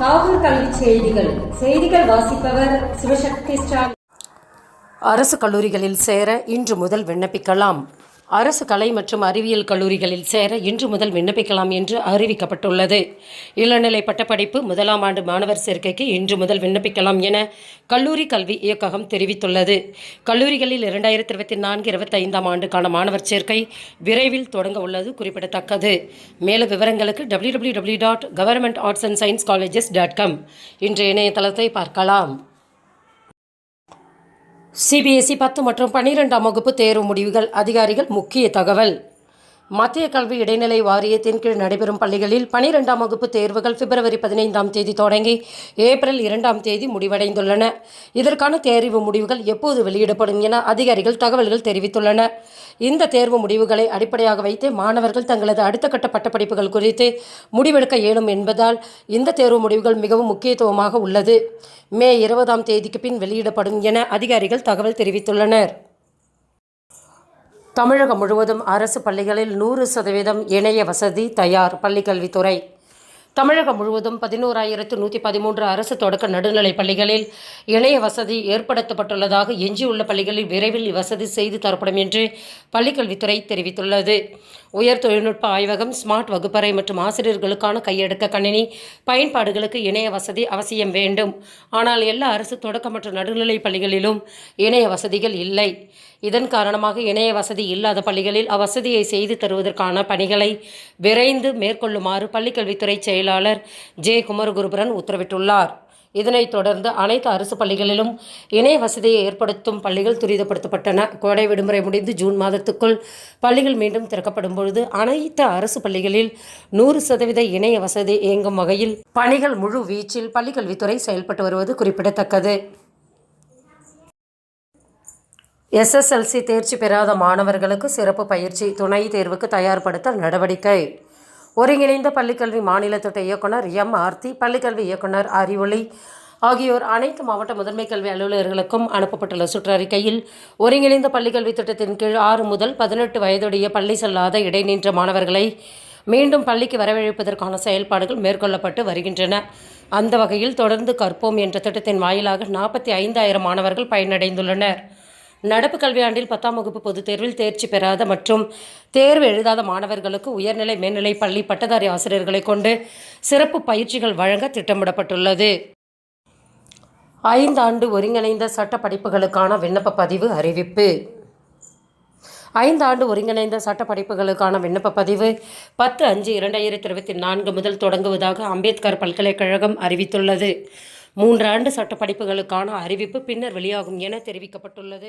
காவல் கல்வி செய்திகள். செய்திகள் வாசிப்பவர் சிவசக்தி ஸ்டாலின். அரசு கல்லூரிகளில் சேர இன்று முதல் விண்ணப்பிக்கலாம். அரசு கலை மற்றும் அறிவியல் கல்லூரிகளில் சேர இன்று முதல் விண்ணப்பிக்கலாம் என்று அறிவிக்கப்பட்டுள்ளது. இளநிலை பட்டப்படிப்பு முதலாம் ஆண்டு மாணவர் சேர்க்கைக்கு இன்று முதல் விண்ணப்பிக்கலாம் என கல்லூரி கல்வி இயக்ககம் தெரிவித்துள்ளது. கல்லூரிகளில் இரண்டாயிரத்தி இருபத்தி நான்கு இருபத்தைந்தாம் ஆண்டுக்கான மாணவர் சேர்க்கை விரைவில் தொடங்க உள்ளது குறிப்பிடத்தக்கது. மேலும் விவரங்களுக்கு W W W dot government arts and science colleges dot com இன்றைய இணையதளத்தை பார்க்கலாம். சிபிஎஸ்இ பத்து மற்றும் பன்னிரெண்டாம் வகுப்பு தேர்வு முடிவுகள் அதிகாரிகள் முக்கிய தகவல். மத்திய கல்வி இடைநிலை வாரியத்தின் கீழ் நடைபெறும் பள்ளிகளில் பனிரெண்டாம் வகுப்பு தேர்வுகள் பிப்ரவரி பதினைந்தாம் தேதி தொடங்கி ஏப்ரல் இரண்டாம் தேதி முடிவடைந்துள்ளன. இதற்கான தேர்வு முடிவுகள் எப்போது வெளியிடப்படும் என அதிகாரிகள் தகவல்கள் தெரிவித்துள்ளன. இந்த தேர்வு முடிவுகளை அடிப்படையாக வைத்து மாணவர்கள் தங்களது அடுத்த கட்ட பட்டப்படிப்புகள் குறித்து முடிவெடுக்க இயலும் என்பதால் இந்த தேர்வு முடிவுகள் மிகவும் முக்கியத்துவமாக உள்ளது. மே இருபதாம் தேதிக்கு பின் வெளியிடப்படும் என அதிகாரிகள் தகவல் தெரிவித்துள்ளனர். தமிழகம் முழுவதும் அரசு பள்ளிகளில் நூறு சதவீதம் இணைய வசதி தயார் பள்ளிக்கல்வித்துறை. தமிழகம் முழுவதும் பதினோராயிரத்து நூற்றி பதிமூன்று அரசு தொடக்க நடுநிலைப் பள்ளிகளில் இணைய வசதி ஏற்படுத்தப்பட்டுள்ளதாக எஞ்சியுள்ள பள்ளிகளில் விரைவில் இவ்வசதி செய்து தரப்படும் என்று பள்ளிக்கல்வித்துறை தெரிவித்துள்ளது. உயர் தொழில்நுட்ப ஆய்வகம் ஸ்மார்ட் வகுப்பறை மற்றும் ஆசிரியர்களுக்கான கையெடுக்க கணினி பயன்பாடுகளுக்கு இணைய வசதி அவசியம் வேண்டும். ஆனால் எல்லா அரசு தொடக்க மற்றும் நடுநிலைப் பள்ளிகளிலும் இணைய வசதிகள் இல்லை. இதன் காரணமாக இணைய வசதி இல்லாத பள்ளிகளில் அவ்வசதியை செய்து தருவதற்கான பணிகளை விரைந்து மேற்கொள்ளுமாறு பள்ளிக்கல்வித்துறை செயலாளர் ஜே குமரகுருபரன் உத்தரவிட்டுள்ளார். இதனைத் தொடர்ந்து அனைத்து அரசு பள்ளிகளிலும் இணைய வசதியை ஏற்படுத்தும் பள்ளிகள் துரிதப்படுத்தப்பட்டன. கோடை விடுமுறை முடிந்து ஜூன் மாதத்துக்குள் பள்ளிகள் மீண்டும் திறக்கப்படும் பொழுது அனைத்து அரசு பள்ளிகளில் நூறு சதவீத இணைய வசதி இயங்கும் வகையில் பணிகள் முழு வீச்சில் பள்ளிக்கல்வித்துறை செயல்பட்டு வருவது குறிப்பிடத்தக்கது. எஸ்எஸ்எல்சி தேர்ச்சி பெறாத மாணவர்களுக்கு சிறப்பு பயிற்சி துணை தேர்வுக்கு தயார்படுத்த நடவடிக்கை. ஒருங்கிணைந்த பள்ளிக்கல்வி மாநில திட்ட இயக்குனர் எம் ஆர்த்தி பள்ளிக்கல்வி இயக்குனர் அறிவொளி ஆகியோர் அனைத்து மாவட்ட முதன்மை கல்வி அலுவலர்களுக்கும் அனுப்பப்பட்டுள்ள சுற்றறிக்கையில் ஒருங்கிணைந்த பள்ளிக்கல்வி திட்டத்தின் கீழ் ஆறு முதல் பதினெட்டு வயதுடைய பள்ளி செல்லாத இடைநின்ற மாணவர்களை மீண்டும் பள்ளிக்கு வரவழைப்பதற்கான செயல்பாடுகள் மேற்கொள்ளப்பட்டு வருகின்றன. அந்த வகையில் தொடர்ந்து கற்போம் என்ற திட்டத்தின் வாயிலாக நாற்பத்தி ஐந்தாயிரம் மாணவர்கள் பயனடைந்துள்ளனர். நடப்பு கல்வியாண்டில் பத்தாம் வகுப்பு பொதுத் தேர்வில் தேர்ச்சி பெறாத மற்றும் தேர்வு எழுதாத மாணவர்களுக்கு உயர்நிலை மேல்நிலை பள்ளி பட்டதாரி ஆசிரியர்களை கொண்டு சிறப்பு பயிற்சிகள் வழங்க திட்டமிடப்பட்டுள்ளது. ஐந்தாண்டு ஒருங்கிணைந்த சட்ட படிப்புகளுக்கான விண்ணப்ப பதிவு அறிவிப்பு. ஐந்தாண்டு ஒருங்கிணைந்த சட்ட படிப்புகளுக்கான விண்ணப்ப பதிவு பத்து அஞ்சு இரண்டாயிரத்தி இருபத்தி நான்கு முதல் தொடங்குவதாக அம்பேத்கர் பல்கலைக்கழகம் அறிவித்துள்ளது. மூன்றாண்டு சட்ட படிப்புகளுக்கான அறிவிப்பு பின்னர் வெளியாகும் என தெரிவிக்கப்பட்டுள்ளது.